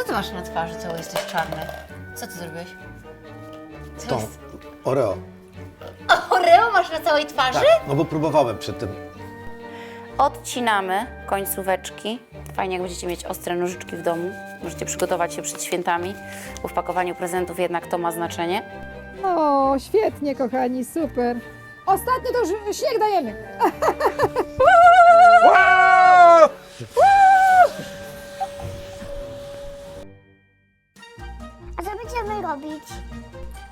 Co ty masz na twarzy? Cały jesteś czarny. Co ty zrobiłeś? Co To jest? Oreo. Oreo masz na całej twarzy? Tak, no bo próbowałem przed tym. Odcinamy końcóweczki. Fajnie, jak będziecie mieć ostre nożyczki w domu. Możecie przygotować się przed świętami. Bo w pakowaniu prezentów jednak to ma znaczenie. O, świetnie, kochani, super. Ostatnio to już śnieg dajemy. A co będziemy robić?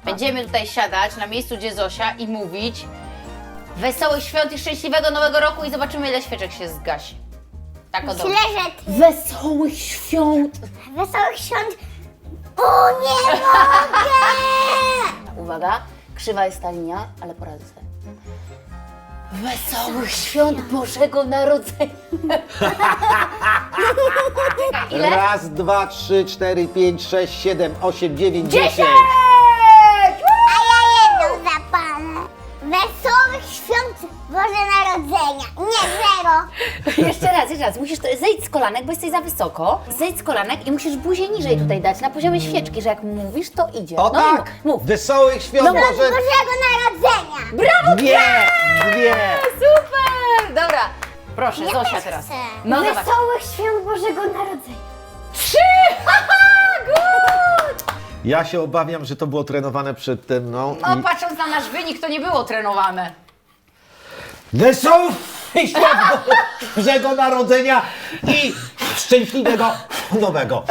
Będziemy tutaj siadać na miejscu, gdzie Zosia i mówić Wesołych świąt i szczęśliwego nowego roku i zobaczymy, ile świeczek się zgasi. Tak o dobrze. Tyle, że ty. Wesołych świąt! Wesołych świąt. O, nie mogę! Uwaga, krzywa jest ta linia, ale poradzę sobie. Wesołych świąt Bożego Narodzenia! Czekaj, ile? Raz, dwa, trzy, cztery, pięć, sześć, siedem, osiem, dziewięć, dziesięć. A ja jedną zapalę. Wesołych świąt Boże Narodzenia. Nie zero. Jeszcze raz, jeszcze raz. Musisz to, zejdź z kolanek, bo jesteś za wysoko. Zejdź z kolanek i musisz buzię niżej tutaj dać, na poziomie świeczki, że jak mówisz, to idzie. O no tak! mów. Wesołych świąt No, Boże... Bożego Narodzenia. Brawo! Dwie! Dwie! Super! Dobra. Proszę, Ja Zosia też teraz. chcę. No. Wesołych świąt Bożego Narodzenia. Trzy! Haha, good! Ja się obawiam, że to było trenowane przed tym, no. No, i... patrząc na nasz wynik, to nie było trenowane. Wesołych świąt Bożego Narodzenia i szczęśliwego nowego.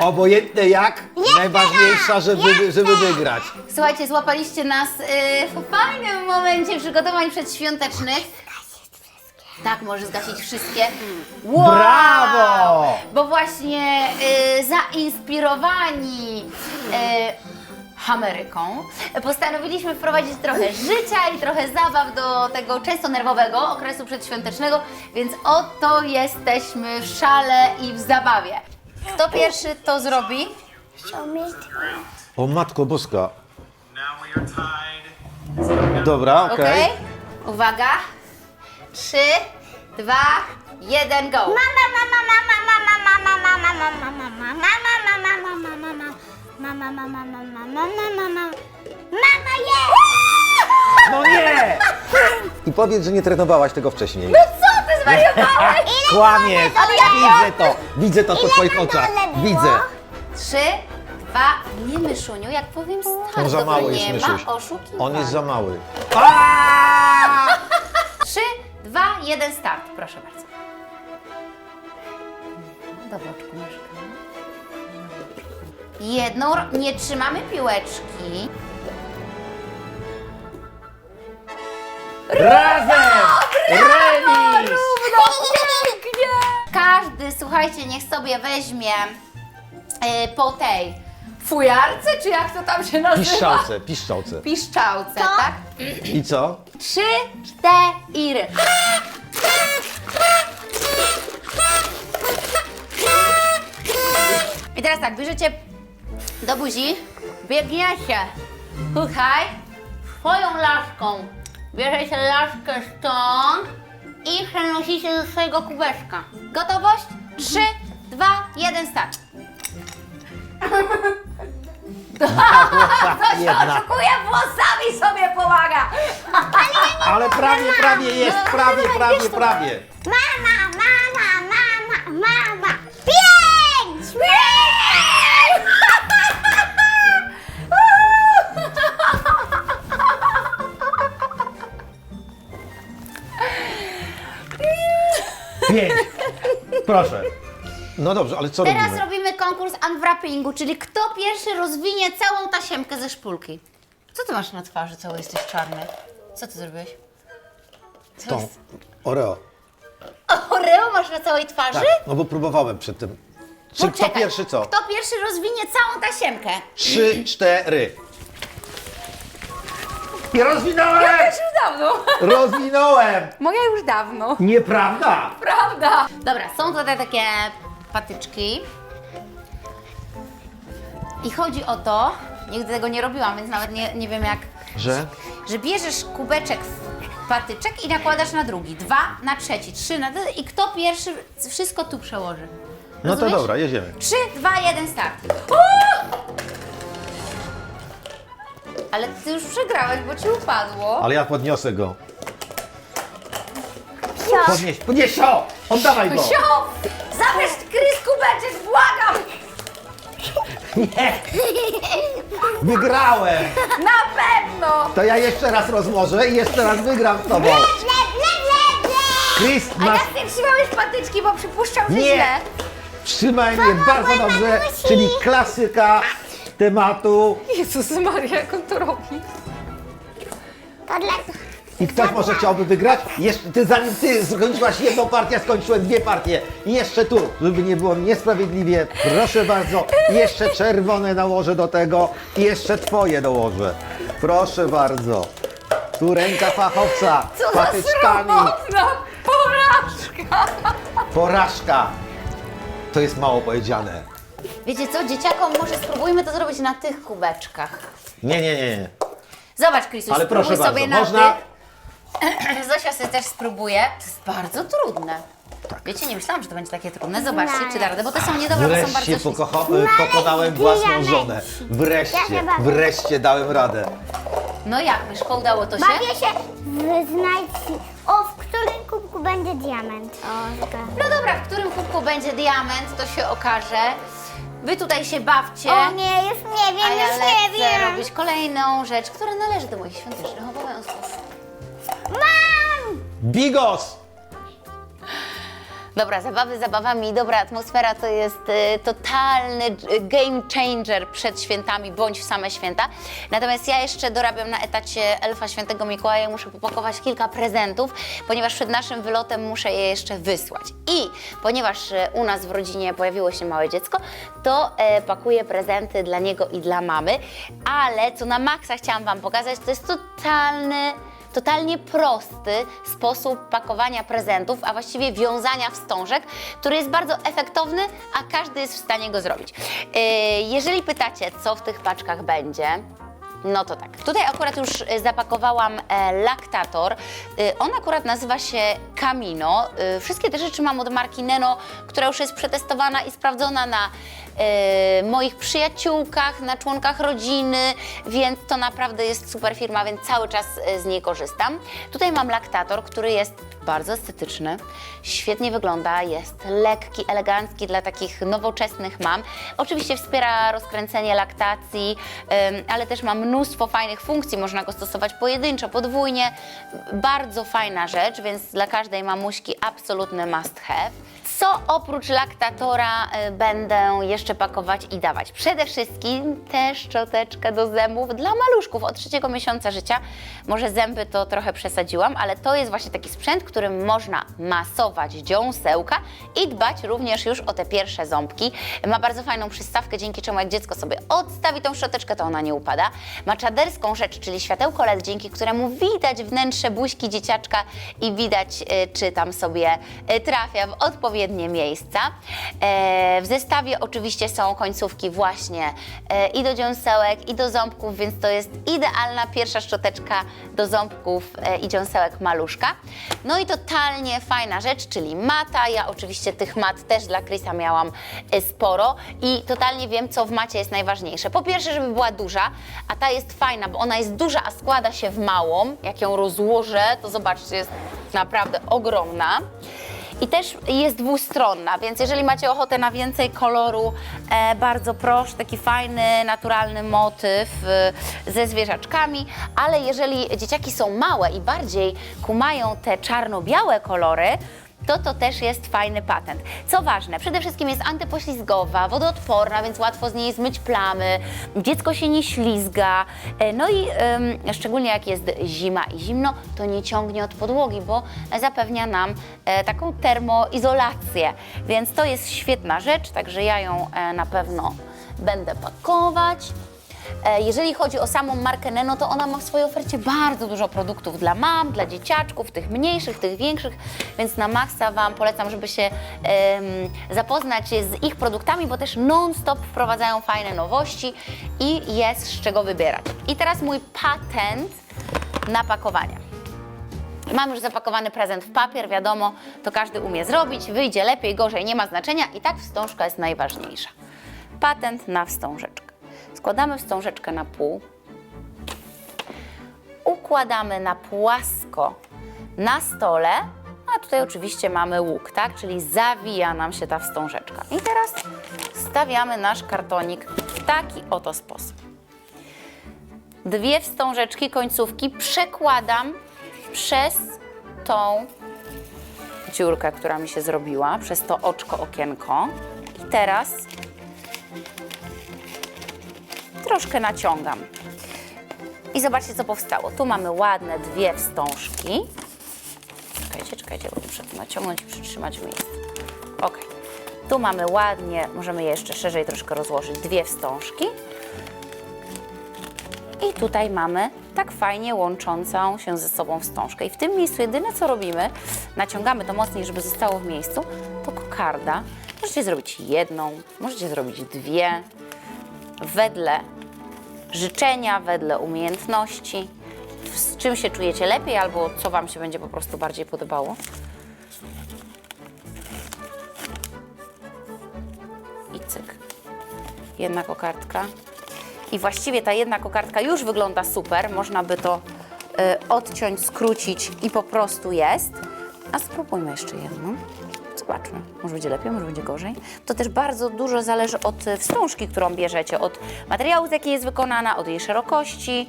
Obojętne jak, najważniejsza, żeby, żeby wygrać. Słuchajcie, złapaliście nas y, w fajnym momencie przygotowań przedświątecznych. Tak, może zgasić wszystkie. Wow! Brawo! Bo właśnie y, zainspirowani y, Ameryką postanowiliśmy wprowadzić trochę życia i trochę zabaw do tego często nerwowego okresu przedświątecznego, więc oto jesteśmy w szale i w zabawie. Kto pierwszy to zrobi? O matko boska. Dobra, okej. Uwaga. Trzy, dwa, jeden, go. No nie! I powiedz, że nie trenowałaś tego wcześniej. No zwariowałeś? Kłamiesz! Ale ja Widzę to! Widzę to po Ile twoich na oczach. dole było? Widzę. Trzy, dwa, nie myszuniu, jak powiem start. On za Dobra, mały jest, Nie Myszuś. ma oszukiwań. On jest za mały. Trzy, dwa, jeden, start. Proszę bardzo. Do boczku myszka. Jedną, ro- nie trzymamy piłeczki. Razem! Remis! Każdy, słuchajcie, niech sobie weźmie e, po tej fujarce, czy jak to tam się nazywa? Piszczałce, piszczałce. Piszczałce, tak? I co? Trzy, cztery. I teraz tak, bierzecie do buzi, biegniecie tutaj swoją laszką. Bierzecie laszkę stąd i przenosicie do swojego kubeczka. Gotowość? Trzy, dwa, jeden, start. Jedna. Oczekuję, włosami sobie pomaga. Ale prawie, prawie jest, prawie, prawie, prawie. Mama, mama, mama, mama. Proszę. No dobrze, ale co Teraz robimy? robimy konkurs unwrappingu, czyli kto pierwszy rozwinie całą tasiemkę ze szpulki. Co ty masz na twarzy? Cały jesteś czarny. Co ty zrobiłeś? Co To jest? Oreo. Oreo masz na całej twarzy? Tak, no bo próbowałem przed tym. Czy kto Poczekaj, pierwszy co? Kto pierwszy rozwinie całą tasiemkę? Trzy, cztery. I rozwinąłem! już dawno. Rozwinąłem! Moja już dawno. Nieprawda! Prawda. Dobra, są tutaj takie patyczki. I chodzi o to, nigdy tego nie robiłam, więc nawet nie, nie wiem jak, Że? że bierzesz kubeczek w patyczek i nakładasz na drugi. Dwa na trzeci, trzy na i kto pierwszy wszystko tu przełoży. No to Rozumiesz? dobra, jedziemy. Trzy, dwa, jeden, start. Uuu! Ale ty już przegrałeś, bo ci upadło. Ale ja podniosę go. Podnieś, podnieś o! Oddawaj go! Sio! Zabierz Krys kubeczek, błagam! Nie! Wygrałem! Na pewno! To ja jeszcze raz rozłożę i jeszcze raz wygram z tobą. Le, le, le, le. Chris, A masz... jak ty trzymałeś patyczki, bo przypuszczam, że Nie. źle. Trzymaj mnie bardzo dobrze, czyli klasyka tematu. Jezus Maria, jak on to robi? To dla... I ktoś może chciałby wygrać? Jeszcze, ty zanim ty skończyłaś jedną partię, ja skończyłem dwie partie. I jeszcze tu, żeby nie było niesprawiedliwie, proszę bardzo, jeszcze czerwone nałożę do tego i jeszcze twoje dołożę. Proszę bardzo. Tu ręka fachowca, Co za patyczkami. sromotna porażka! Porażka. To jest mało powiedziane. Wiecie co, dzieciakom może spróbujmy to zrobić na tych kubeczkach. Nie, nie, nie. nie. Zobacz, Krysiu, Ale spróbuj proszę sobie bardzo, na można? tych. Zosia sobie też spróbuje. To jest bardzo trudne. Tak. Wiecie, nie myślałam, że to będzie takie trudne. Zobaczcie, czy da radę, bo te są niedobre, bo są bardzo Wreszcie śliskie. pokocha- pokonałem własną żonę. Wreszcie, chyba- wreszcie dałem radę. No jak, Myszko, udało to się? Bawię się wyznać... O, w którym kubku będzie diament? O, zgadza. No dobra, w którym kubku będzie diament, to się okaże. Wy tutaj się bawcie. O nie, już nie wiem, A ja już nie lecę wiem. robić kolejną rzecz, która należy do moich świątecznych obowiązków. Mam! Bigos! Dobra, zabawy zabawami, dobra atmosfera to jest e, totalny e, game changer przed świętami bądź w same święta. Natomiast ja jeszcze dorabiam na etacie Elfa Świętego Mikołaja, muszę popakować kilka prezentów, ponieważ przed naszym wylotem muszę je jeszcze wysłać. I ponieważ e, u nas w rodzinie pojawiło się małe dziecko, to e, pakuję prezenty dla niego i dla mamy, ale co na maksa chciałam Wam pokazać, to jest totalny totalnie prosty sposób pakowania prezentów, a właściwie wiązania wstążek, który jest bardzo efektowny, a każdy jest w stanie go zrobić. Yy, Jeżeli pytacie, co w tych paczkach będzie, no to tak. Tutaj akurat już e, zapakowałam e, laktator. E, on akurat nazywa się Camino. E, wszystkie te rzeczy mam od marki Neno, która już jest przetestowana i sprawdzona na moich przyjaciółkach, na członkach rodziny, więc to naprawdę jest super firma, więc cały czas z niej korzystam. Tutaj mam laktator, który jest bardzo estetyczny, świetnie wygląda, jest lekki, elegancki dla takich nowoczesnych mam. Oczywiście wspiera rozkręcenie laktacji, ale też ma mnóstwo fajnych funkcji, można go stosować pojedynczo, podwójnie. Bardzo fajna rzecz, więc dla każdej mamuśki absolutny must have. Co oprócz laktatora y, będę jeszcze pakować i dawać? Przede wszystkim też szczoteczkę do zębów dla maluszków od trzeciego miesiąca życia. Może zęby to trochę przesadziłam, ale to jest właśnie taki sprzęt, którym można masować dziąsełka i dbać również już o te pierwsze ząbki. Ma bardzo fajną przystawkę, dzięki czemu jak dziecko sobie odstawi tą szczoteczkę, to ona nie upada. Ma czaderską rzecz, czyli światełko LED, dzięki któremu widać wnętrze buźki dzieciaczka i widać, y, czy tam sobie y, trafia w odpowiednie miejsca. E, W zestawie oczywiście są końcówki właśnie e, i do dziąsełek, i do ząbków, więc to jest idealna pierwsza szczoteczka do ząbków e, i dziąsełek maluszka. No i totalnie fajna rzecz, czyli mata. Ja oczywiście tych mat też dla Chrisa miałam sporo i totalnie wiem, co w macie jest najważniejsze. Po pierwsze, żeby była duża, a ta jest fajna, bo ona jest duża, a składa się w małą. Jak ją rozłożę, to zobaczcie, jest naprawdę ogromna. I też jest dwustronna, więc jeżeli macie ochotę na więcej koloru, e, bardzo proszę, taki fajny, naturalny motyw e, ze zwierzaczkami, ale jeżeli dzieciaki są małe i bardziej kumają te czarno-białe kolory, to to też jest fajny patent. Co ważne, przede wszystkim jest antypoślizgowa, wodoodporna, więc łatwo z niej zmyć plamy, dziecko się nie ślizga, e, no i em, szczególnie jak jest zima i zimno, to nie ciągnie od podłogi, bo zapewnia nam e, taką termoizolację, więc to jest świetna rzecz, także ja ją e, na pewno będę pakować. E, Jeżeli chodzi o samą markę Neno, to ona ma w swojej ofercie bardzo dużo produktów dla mam, dla dzieciaczków, tych mniejszych, tych większych, więc na maksa Wam polecam, żeby się em, zapoznać z ich produktami, bo też non-stop wprowadzają fajne nowości i jest z czego wybierać. I teraz mój patent na pakowanie. Mam już zapakowany prezent w papier, wiadomo, to każdy umie zrobić, wyjdzie lepiej, gorzej, nie ma znaczenia i tak wstążka jest najważniejsza. Patent na wstążeczkę. Składamy wstążeczkę na pół, układamy na płasko na stole, a tutaj oczywiście mamy łuk, tak? Czyli zawija nam się ta wstążeczka. I teraz stawiamy nasz kartonik w taki oto sposób. Dwie wstążeczki, końcówki przekładam przez tą dziurkę, która mi się zrobiła, przez to oczko, okienko. I teraz troszkę naciągam. I zobaczcie, co powstało. Tu mamy ładne dwie wstążki. Czekajcie, czekajcie, bo muszę to naciągnąć i przytrzymać w miejscu. Ok. Tu mamy ładnie, możemy je jeszcze szerzej troszkę rozłożyć, dwie wstążki. I tutaj mamy tak fajnie łączącą się ze sobą wstążkę. I w tym miejscu jedyne co robimy, naciągamy to mocniej, żeby zostało w miejscu, to kokarda. Możecie zrobić jedną, możecie zrobić dwie, wedle życzenia, wedle umiejętności, z czym się czujecie lepiej albo co Wam się będzie po prostu bardziej podobało. I cyk. Jedna kokardka. I właściwie ta jedna kokardka już wygląda super. Można by to y, odciąć, skrócić i po prostu jest. A spróbujmy jeszcze jedną. Zobaczmy. Może będzie lepiej, może będzie gorzej. To też bardzo dużo zależy od y, wstążki, którą bierzecie, od materiału, z jakiej jest wykonana, od jej szerokości.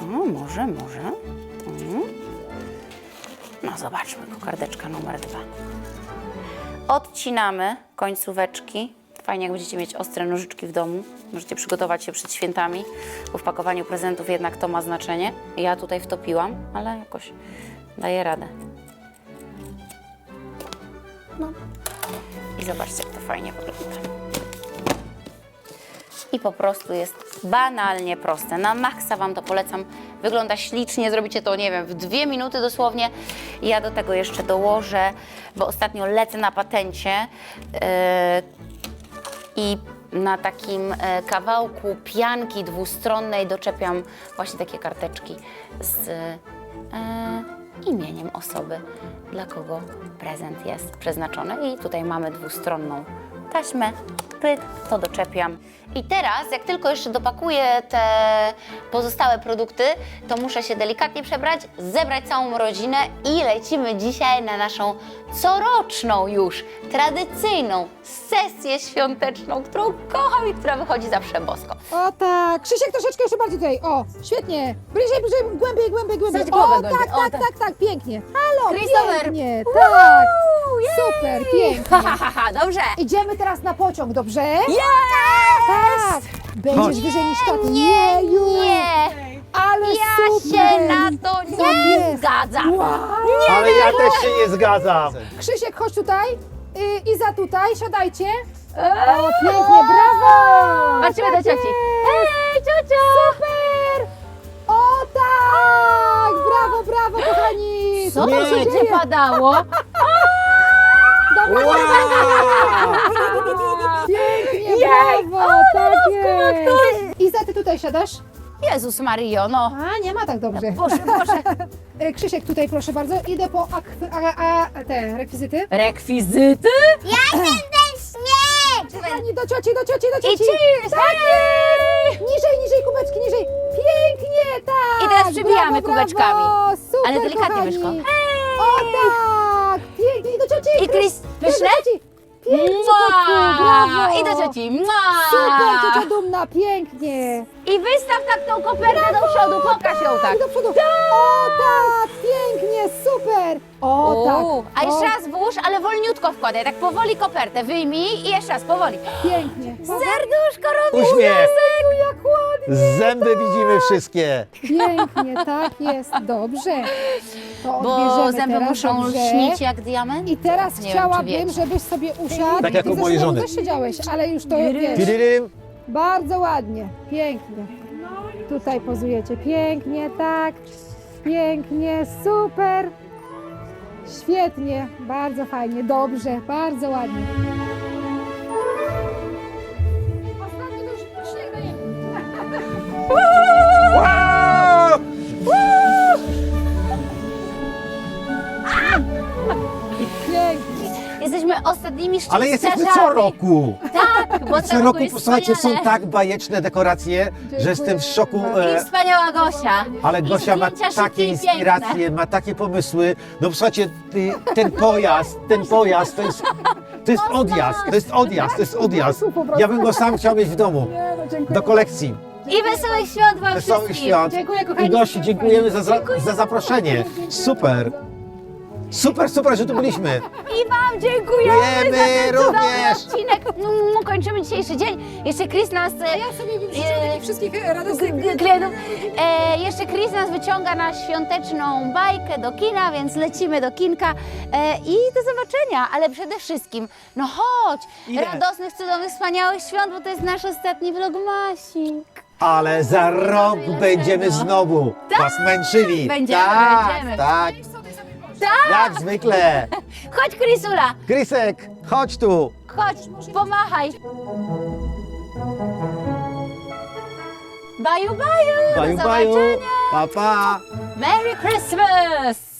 O, może, może. Mhm. No zobaczmy, kokardeczka numer dwa. Odcinamy końcóweczki. Fajnie, jak będziecie mieć ostre nożyczki w domu. Możecie przygotować się przed świętami, bo w pakowaniu prezentów jednak to ma znaczenie. Ja tutaj wtopiłam, ale jakoś daję radę. I zobaczcie, jak to fajnie wygląda. I po prostu jest banalnie proste. Na maksa Wam to polecam. Wygląda ślicznie, zrobicie to, nie wiem, w dwie minuty dosłownie. Ja do tego jeszcze dołożę, bo ostatnio lecę na patencie yy, i na takim e, kawałku pianki dwustronnej doczepiam właśnie takie karteczki z e, imieniem osoby, dla kogo prezent jest przeznaczony. I tutaj mamy dwustronną taśmę, pyk, to doczepiam. I teraz, jak tylko jeszcze dopakuję te pozostałe produkty, to muszę się delikatnie przebrać, zebrać całą rodzinę i lecimy dzisiaj na naszą coroczną już, tradycyjną sesję świąteczną, którą kocham i która wychodzi zawsze bosko. O tak, Krzysiek troszeczkę jeszcze bardziej tutaj. O, świetnie. Bliżej, bliżej, głębiej, głębiej, głębiej. Głowę O, głębiej. tak, O, tak, tak. tak, tak, pięknie. Halo, Christopher. pięknie, tak. Super, pięknie. Dobrze. Idziemy teraz na pociąg, dobrze? Yes! Tak. Będziesz Chodź. wyżej niż tato. Nie, już. Nie, Ale ja super. się na to Tak nie jest. zgadzam. Wow. Ale ja też się nie zgadzam. Krzysiek, chodź tutaj. Y, Iza tutaj, siadajcie. O, pięknie, brawo! Patrzymy do Tak cioci. jest. Hej, ciocio! Super! O tak! Brawo, brawo, kochani! Co to się będzie dzieje? padało? Pięknie, brawo! Tak jest! Iza, ty tutaj siadasz? Jezus Mario, no. A, nie ma tak dobrze. Proszę, proszę. E, Krzysiek, tutaj proszę bardzo. Idę po akwy, a, a, te rekwizyty. Rekwizyty? Ja chcę ten śnieg! Kochani, do cioci, do cioci, do cioci! cheers! Tak jest! Niżej, niżej, kubeczki, niżej! Pięknie, tak! I teraz przybijamy brawo, kubeczkami. Brawo, super, Ale delikatnie, kochani. myszko. O tak! Pięknie, i do cioci! I Chris, pyszne? Pięknie, kotku, brawo! I do cioci. Mua! Super, ciocia dumna, pięknie! I wystaw tak tą kopertę do przodu, pokaż ją tak. I do przodu. O tak, pięknie, super! O tak! A jeszcze raz włóż, ale wolniutko wkładaj, tak powoli kopertę wyjmij i jeszcze raz powoli. Pięknie. Serduszko robi Uśmiech. jak ładnie! Zęby widzimy wszystkie. Pięknie, tak jest, dobrze. To Bo odbierzemy zęby teraz, muszą dobrze. śnić jak diament. I teraz Nie wiem, czy chciałabym, wiecie. żebyś sobie usiadł. Tak jak Ty u mojej żony. też siedziałeś, ale już to wiesz. Bardzo ładnie, pięknie. Tutaj pozujecie, pięknie, tak. Pięknie, super. Świetnie, bardzo fajnie, dobrze, bardzo ładnie. Jesteśmy ostatnimi Ale jesteśmy co szczęściarzami. roku. Tak, bo Co co roku, jest posłuchajcie, są wspaniale. tak bajeczne dekoracje, że jestem w szoku. I E, wspaniała Gosia. ale I Gosia ma zdjęcia szybkie takie i inspiracje, ma takie pomysły. No posłuchajcie, ty, ten pojazd, ten pojazd to jest, to jest odjazd, to jest odjazd, to jest odjazd. Ja bym go sam chciał mieć w domu, Nie, no dziękuję. do kolekcji. I wesołych świąt Wam Wesołych wszystkim. świąt. Dziękuję, kochani. I Gosi, dziękujemy za, za, za zaproszenie. Super. Super, super, że tu byliśmy. I Wam dziękujemy Dziękujemy za ten cudowny również. odcinek. No, kończymy dzisiejszy dzień. Jeszcze Chris nas... E, Ja sobie życzę takich wszystkich e, radosnych g- klientów. E, jeszcze Chris nas wyciąga na świąteczną bajkę do kina, więc lecimy do kinka e, i do zobaczenia. Ale przede wszystkim, no chodź, Ile? radosnych, cudownych, wspaniałych świąt, bo to jest nasz ostatni vlogmasik. Ale za rok będziemy znowu was męczyli. Będziemy, tak, będziemy. tak, Tak! Jak zwykle. Chodź, Chrisula, Krysek, chodź tu. chodź, pomachaj. Baju, baju, Baju, do baju. zobaczenia. Pa, pa. Merry Christmas!